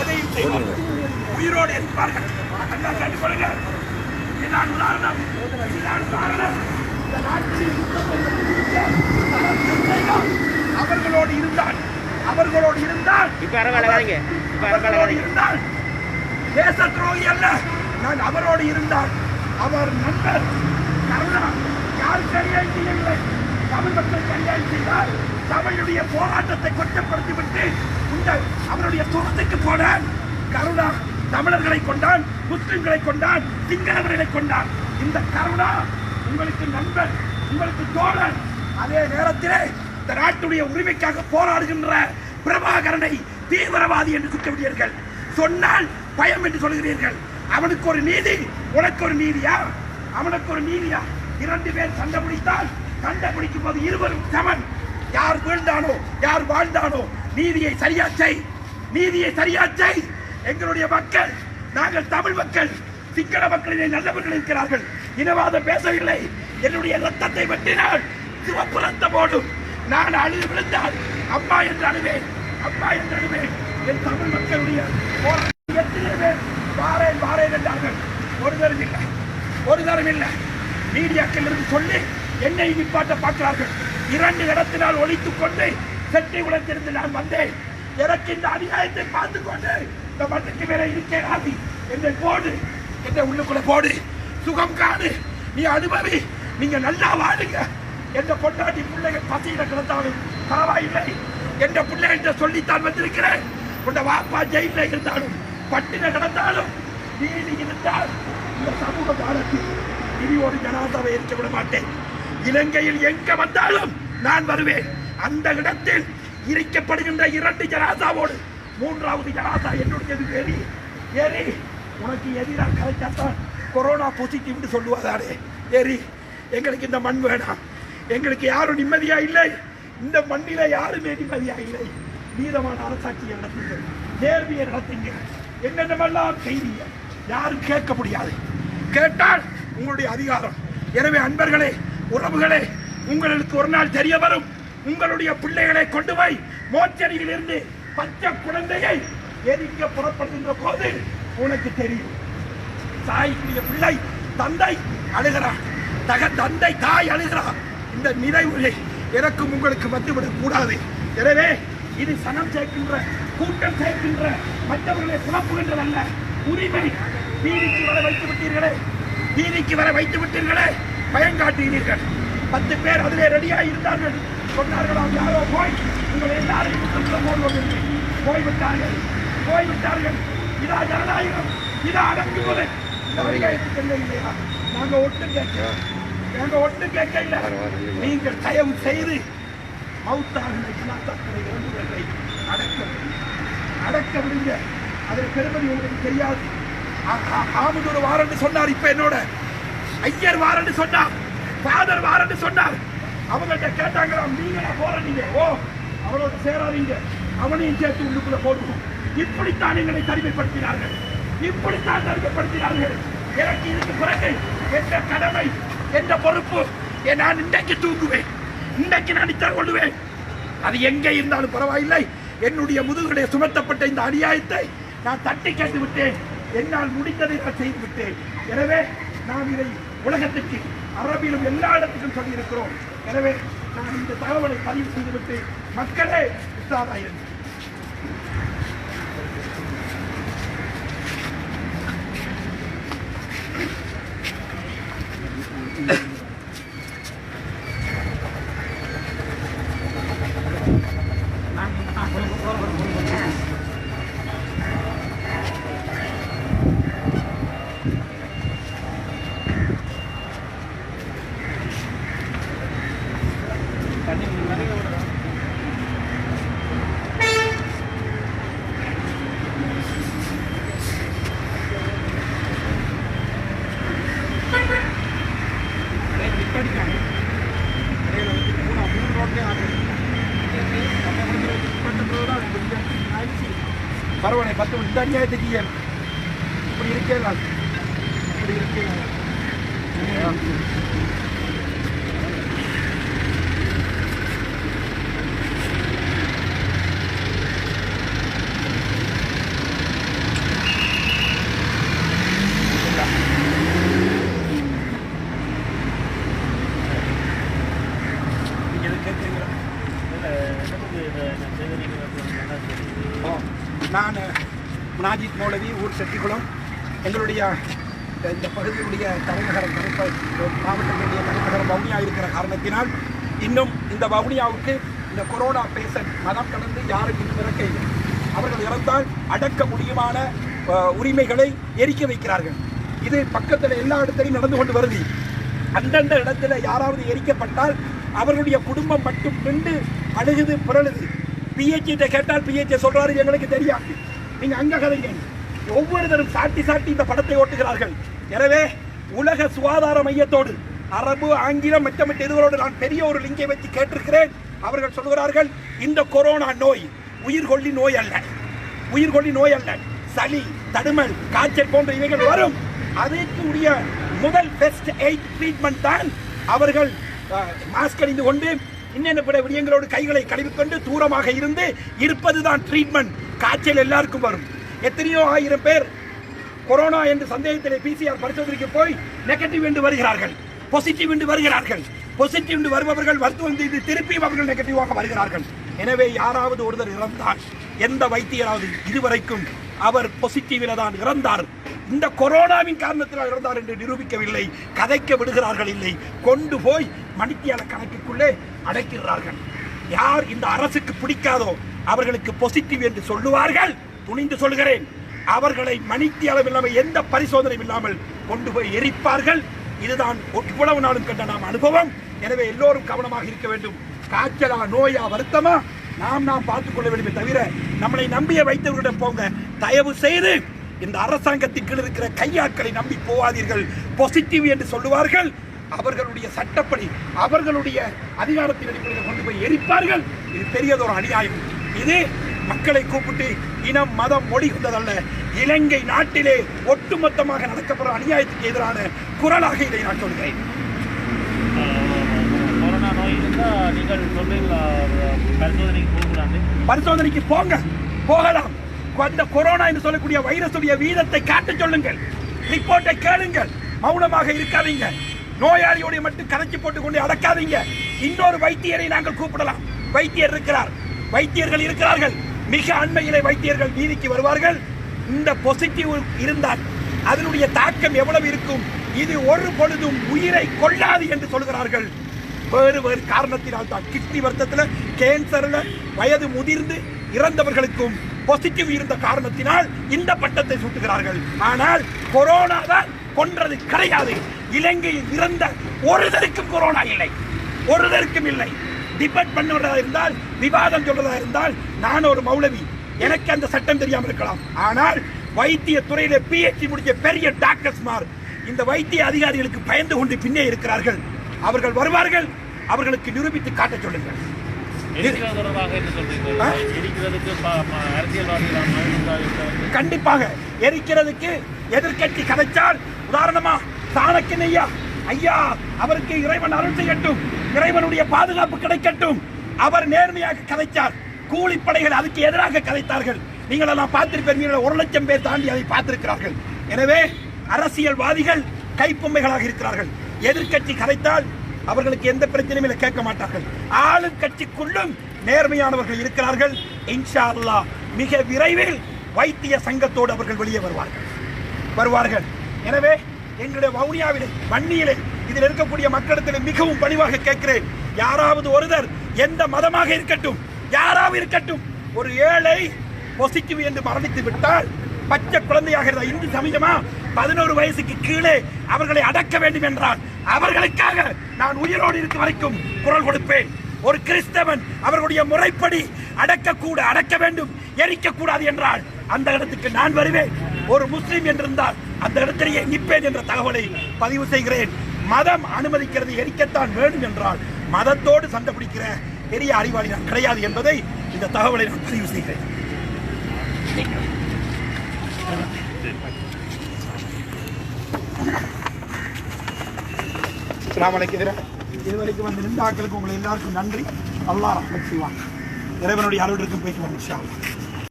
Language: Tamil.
எதையும் செய்வார். உயிரோடு இருப்பார்கள். நல்லா கண்டுகொள்ளுங்க இதுதான் உதாரணம். இதுதான் உதாரணம் இந்த நாட்டில் அவர்களோடு இருந்தால் அவர்களோடு இருந்தால் இப்ப அரவாழகாதீங்க இப்ப அரவாழகாதீங்க இருந்தால் தேச துரோகி அல்ல. நான் அவரோடு இருந்தால் அவர் நண்பர். கருணா யார் சரியாய் செய்யவில்லை? தமிழ் மக்கள் சரியாய் செய்தால் தமிழுடைய போராட்டத்தை கொச்சப்படுத்திவிட்டு இந்த அவருடைய துரத்துக்கு போனான். கருணா தமிழர்களை கொண்டான் முஸ்லிம்களை கொண்டான் சிங்களவர்களை கொண்டான். இந்த கருணா உங்களுக்கு நண்பன் உங்களுக்கு தோழன். அதே நேரத்திலே இந்த நாட்டுடைய உரிமைக்காக போராடுகின்ற பிரபாகரனை தீவிரவாதி என்று குற்றவிட்டீர்கள் சொன்னால் பயம் என்று சொல்கிறீர்கள். அவனுக்கு ஒரு நீதி உனக்கு ஒரு நீதியா? அவனுக்கு ஒரு நீதியா? இரண்டு பேர் சண்டை பிடித்தால் சண்டை பிடிக்கும் போது இருவரும் சமன் யார் வீழ்ந்தானோ யார் வாழ்ந்தானோ நீதியை சரியா செய். நீதியை சரியா செய். எங்களுடைய மக்கள் நாங்கள் தமிழ் மக்கள் சிங்கள மக்களிலே நல்லவர்கள் இருக்கிறார்கள். இனவாத பேசவில்லை. என்னுடைய ரத்தத்தை வெட்டினால் சிவப்பு ரத்தம் ஓடும் நான் அழுது விழுந்தால் அம்மா என்று அழுவேன். அம்மா என்று அழுவேன். என் தமிழ் மக்களுடைய போராட்டம் எத்தனை பேர் வாரேன் வாரேன் என்றார்கள். ஒரு தரம் இல்லை. ஒரு தரம் இல்லை. மீடியாக்கள் இருந்து சொல்லி என்னை நிப்பாட்ட பார்க்கிறார்கள். இரண்டு இடத்தினால் ஒழித்துக் கொண்டு செட்டி உலகத்திலிருந்து நான் வந்தேன். எனக்கு இந்த அநியாயத்தை பார்த்து கொண்டு இந்த மண்ணுக்கு மேலே இருக்கேன் ஆதி. என்னை போடு. என்னை உள்ளுக்குள்ள போடு. சுகம் காடு நீ அனுபவி. நீங்க நல்லா வாழுங்க. எந்த பொண்டாட்டி பிள்ளைகள் பசியில கிடந்தாலும் பரவாயில்லை. என்ற பிள்ளைகிட்ட சொல்லித்தான் வந்திருக்கிறேன். உன்னை வாப்பா ஜெயில இருந்தாலும் பட்டின கிடந்தாலும் நீதி இருந்தால் இந்த சமூக காலத்தில் இனி ஒரு ஜனாதாவை இருக்க விட மாட்டேன். இலங்கையில் எங்க வந்தாலும் நான் வருவேன். அந்த இடத்தில் இரிக்கப்படுகின்ற இரண்டு ஜனாதாவோடு மூன்றாவது ஜனாதா என்னுடையது எரி எரி உனக்கு எதிராக கலைச்சாத்தான் கொரோனா பாசிட்டிவ்னு சொல்லுவாதாரே எரி எங்களுக்கு இந்த மண் வேணாம். எங்களுக்கு யாரும் நிம்மதியா இல்லை. இந்த மண்ணில யாருமே நிம்மதியா இல்லை. நீதமான அரசாட்சியை நடத்துங்க. நேர்மையை நடத்துங்க. என்னென்னமெல்லாம் செய்வீங்க யாரும் கேட்க முடியாது. கேட்டால் உங்களுடைய அதிகாரம். எனவே அன்பர்களே உறவுகளே உங்களுக்கு ஒரு நாள் தெரிய வரும். உங்களுடைய பிள்ளைகளை கொண்டு போய் மோச்சடியில் இருந்து பச்சை குழந்தையை எரிக்க புறப்படுகின்ற போது உனக்கு தெரியும். தாய்க்குரிய பிள்ளை தந்தை அழுகிறார். தக தந்தை தாய் அழுகிறார். இந்த நினைவுகளை எனக்கும் உங்களுக்கு வந்துவிடக் கூடாது. எனவே இது சனம் சேர்க்கின்ற கூட்டம் சேர்க்கின்ற மற்றவர்களை குழப்புகின்றதல்ல உரிமை வீதிக்கு வர வைத்து விட்டீர்களே வீதிக்கு வர வைத்து விட்டீர்களே பயங்காட்டுகிறீர்கள். பத்து பேர் அதிலே ரெடியாக இருந்தார்கள் சொன்னார்களாம் யாரோ போய் உங்களை எல்லாரையும் குற்றத்துல போடுவது போய்விட்டார்கள் போய்விட்டார்கள். இதா ஜனநாயகம் இதா அடக்குமுறை இந்த வரிகாயத்துக்கு என்ன இல்லையா நாங்கள் ஒட்டு கேட்கிறோம் நாங்கள் ஒட்டு கேட்க இல்லை நீங்கள் தயவு செய்து மௌத்தாகின இனத்தக்கரை இறந்துவர்களை அடக்க விடுங்க. அடக்க விடுங்க. அதில் பெருமதி உங்களுக்கு தெரியாது. ஆமுதூர் வாரண்டு சொன்னார் இப்ப என்னோட. ஐயர் வாரண்டு சொன்னார். ஃபாதர் வாரண்டு சொன்னார். அவங்கள்ட்ட கேட்டாங்களாம் நீங்களா போறீங்க ஓ அவரோட சேராதீங்க. அவனையும் சேர்த்து உள்ளுக்குள்ள போடுவோம். இப்படித்தான் எங்களை தனிமைப்படுத்தினார்கள். இப்படித்தான் தனிமைப்படுத்தினார்கள். எனக்கு இதுக்கு பிறகு என்ற கடமை என்ற பொறுப்பு நான் இன்றைக்கு தூங்குவேன். இன்றைக்கு நான் நித்தர் கொள்ளுவேன். அது எங்கே இருந்தாலும் பரவாயில்லை. என்னுடைய முதுகுடைய சுமத்தப்பட்ட இந்த அநியாயத்தை நான் தட்டி கேட்டு விட்டேன். என்னால் முடிந்ததை நான் செய்து விட்டேன். எனவே நான் இதை உலகத்துக்கு அரபிலும் எல்லா இடத்துக்கும் சொல்லியிருக்கிறோம். எனவே நான் இந்த தகவலை பதிவு செய்துவிட்டு மக்களே உற்சாகாயிருங்கள் பரவாயில்லை பத்து இந்த அநியாயத்துக்கு ஏன்? இப்படி இருக்கே இப்படி இருக்கே நான் நாஜித் மௌலவி ஊர் செட்டிக்குளம். எங்களுடைய இந்த பகுதியுடைய தலைநகரம் மாவட்டத்தினுடைய தலைநகரம் வவுனியா இருக்கிற காரணத்தினால் இன்னும் இந்த வவுனியாவுக்கு இந்த கொரோனா பேஷண்ட் மனம் கடந்து யாரும் இன்னும் இறக்க இல்லை. அவர்கள் இறந்தால் அடக்க முடியுமான உரிமைகளை எரிக்க வைக்கிறார்கள். இது பக்கத்தில் எல்லா இடத்திலையும் நடந்து கொண்டு வருது. அந்தந்த இடத்துல யாராவது எரிக்கப்பட்டால் அவர்களுடைய குடும்பம் மட்டும் நின்று அழுகுது பிறழுது பிஹெச்கிட்ட கேட்டால் பிஹெச்சி சொல்றாரு எங்களுக்கு தெரியாது. நீங்க அங்க கதைங்க. ஒவ்வொருத்தரும் சாட்டி சாட்டி இந்த படத்தை ஓட்டுகிறார்கள். எனவே உலக சுகாதார மையத்தோடு அரபு ஆங்கிலம் மற்ற இதுவரோடு நான் பெரிய ஒரு லிங்கை வச்சு கேட்டிருக்கிறேன். அவர்கள் சொல்கிறார்கள் இந்த கொரோனா நோய் உயிர்கொல்லி நோய் அல்ல. உயிர்கொல்லி நோய் அல்ல. சளி தடுமல் காய்ச்சல் போன்ற இவைகள் வரும். அதற்கு உரிய முதல் பெஸ்ட் எய்ட் ட்ரீட்மெண்ட் தான் அவர்கள் மாஸ்க் அணிந்து கொண்டு இன்னென்ன பிற விடயங்களோடு கைகளை கழுவிக்கொண்டு தூரமாக இருந்து இருப்பதுதான் ட்ரீட்மெண்ட் காய்ச்சல் எல்லாருக்கும் வரும். எத்தனையோ ஆயிரம் பேர் கொரோனா என்று சந்தேகத்திலே பிசிஆர் பரிசோதனைக்கு போய் நெகட்டிவ் என்று வருகிறார்கள். பாசிட்டிவ் என்று வருகிறார்கள். பாசிட்டிவ் என்று வருபவர்கள் மருத்துவம் செய்து திருப்பியும் அவர்கள் நெகட்டிவாக வருகிறார்கள். எனவே யாராவது ஒருவர் இறந்தால் எந்த வைத்தியராவது இதுவரைக்கும் அவர் பாசிட்டிவ்ல தான் இறந்தார். இந்த கொரோனாவின் காரணத்தினால் இறந்தார் என்று நிரூபிக்கவில்லை கதைக்க விடுகிறார்கள் இல்லை கொண்டு போய் மணித்தியால கணக்குக்குள்ளே அடைக்கிறார்கள். யார் இந்த அரசுக்கு பிடிக்காதோ அவர்களுக்கு பாசிட்டிவ் என்று சொல்லுவார்கள். துணிந்து சொல்கிறேன் அவர்களை மணிக்கு அளவில்லாமல் எந்த பரிசோதனையும் இல்லாமல் கொண்டு போய் எரிப்பார்கள். இதுதான் இவ்வளவு நாளும் கண்ட நாம் அனுபவம். எனவே எல்லோரும் கவனமாக இருக்க வேண்டும். காய்ச்சலா நோயா வருத்தமா? நாம் நாம் பார்த்துக் கொள்ள வேண்டுமே தவிர நம்மளை நம்பிய வைத்தவர்களிடம் போங்க. தயவு செய்து இந்த அரசாங்கத்தின் கீழ் இருக்கிற கையாட்களை நம்பி போவாதீர்கள். பாசிட்டிவ் என்று சொல்லுவார்கள். அவர்களுடைய சட்டப்படி அவர்களுடைய அதிகாரத்தின் அடிப்படையில் கொண்டு போய் எரிப்பார்கள். இது பெரியதொரு அநியாயம். இது மக்களை கூப்பிட்டு இனம் மதம் மொழி கொண்டதல்ல. இலங்கை நாட்டிலே ஒட்டுமொத்தமாக நடக்கப்படுற அநியாயத்துக்கு எதிரான குரலாக இதை நான் சொல்கிறேன். பரிசோதனைக்கு போங்க. போகலாம். அந்த கொரோனா என்று சொல்லக்கூடிய வைரஸுடைய வீதத்தை காட்ட சொல்லுங்கள். ரிப்போர்ட்டை கேளுங்கள். மௌனமாக இருக்காதீங்க. நோயாளியோடைய மட்டும் கரைச்சி போட்டு கொண்டு அடக்காதீங்க. இன்னொரு வைத்தியரை நாங்கள் கூப்பிடலாம். வைத்தியர் இருக்கிறார். வைத்தியர்கள் இருக்கிறார்கள். மிக அண்மையிலே வைத்தியர்கள் வீதிக்கு வருவார்கள். இந்த பொசிட்டிவ் இருந்தால் அதனுடைய தாக்கம் எவ்வளவு இருக்கும்? இது ஒரு பொழுதும் உயிரை கொள்ளாது என்று சொல்கிறார்கள். வேறு வேறு காரணத்தினால் தான் கிட்னி வருத்தத்தில் கேன்சரில் வயது முதிர்ந்து இறந்தவர்களுக்கும் பாசிட்டிவ் இருந்த காரணத்தினால் இந்த பட்டத்தை சுட்டுகிறார்கள். ஆனால் கொரோனா தான் கொன்றது கிடையாது. இலங்கையில் இறந்த ஒருதருக்கும் கொரோனா இல்லை. ஒருதருக்கும் இல்லை. டிபேட் பண்ணுறதா இருந்தால் விவாதம் சொல்றதா இருந்தால் நான் ஒரு மௌலவி. எனக்கு அந்த சட்டம் தெரியாமல் இருக்கலாம். ஆனால் வைத்திய துறையில பிஹெச்டி முடிச்ச பெரிய டாக்டர்ஸ்மார் இந்த வைத்திய அதிகாரிகளுக்கு பயந்து கொண்டு பின்னே இருக்கிறார்கள். அவர்கள் வருவார்கள். அவர்களுக்கு நிரூபித்து காட்டச் சொல்லுங்கள். கண்டிப்பாக. எரிக்கிறதுக்கு எதிர்க்கட்சி கதைச்சால் உதாரணமா சாணக்கியன் ஐயா ஐயா அவருக்கு இறைவன் அருள் செய்யட்டும். இறைவனுடைய பாதுகாப்பு கிடைக்கட்டும். அவர் நேர்மையாக கதைச்சார் கூலிப்படைகள் அதுக்கு எதிராக கதைத்தார்கள். நீங்கள் எல்லாம் பார்த்திருப்பீர்கள்? ஒரு லட்சம் பேர் தாண்டி அதை பார்த்திருக்கிறார்கள். எனவே அரசியல்வாதிகள் கைப்பொம்மைகளாக இருக்கிறார்கள். எதிர்க்கட்சி கதைத்தால் அவர்களுக்கு எந்த பிரச்சனையும் இல்லை கேட்க மாட்டார்கள். ஆளும் கட்சிக்குள்ளும் நேர்மையானவர்கள் இருக்கிறார்கள். இன்ஷா அல்லா மிக விரைவில் வைத்திய சங்கத்தோடு அவர்கள் வெளியே வருவார்கள். வருவார்கள். எனவே எங்களுடைய வவுனியாவிலே வன்னியிலே இதில் இருக்கக்கூடிய மக்களிடத்தில் மிகவும் பணிவாக கேட்கிறேன். யாராவது ஒருவர் எந்த மதமாக இருக்கட்டும் யாராவது இருக்கட்டும் ஒரு ஏழை பொசிட்டிவ் என்று மரணித்து விட்டால் பச்சை குழந்தையாக இருந்தால் இந்து சமயமா பதினோரு வயசுக்கு கீழே அவர்களை அடக்க வேண்டும் என்றால் அவர்களுக்காக நான் உயிரோடு இருக்கும் வரைக்கும் குரல் கொடுப்பேன். ஒரு கிறிஸ்தவன் அவர்களுடைய முறைப்படி அடக்கக்கூட அடக்க வேண்டும் எரிக்க கூடாது என்றால் அந்த இடத்துக்கு நான் வருவேன். ஒரு முஸ்லீம் என்றிருந்தால் அந்த இடத்திலேயே நிற்பேன் என்ற தகவலை பதிவு செய்கிறேன். மதம் அனுமதிக்கிறது எரிக்கத்தான் வேண்டும் என்றால் மதத்தோடு சண்டை பிடிக்கிற பெரிய அறிவாளி நான் கிடையாது என்பதை இந்த தகவலை நான் பதிவு செய்கிறேன். இதுவரைக்கும் வந்து நின்றாக்களுக்கு உங்களை எல்லாருக்கும் நன்றி. அல்லாஹ் செய்வாங்க செய்வான். இறைவனுடைய அருள் இருக்கும் போய்க்கு வந்து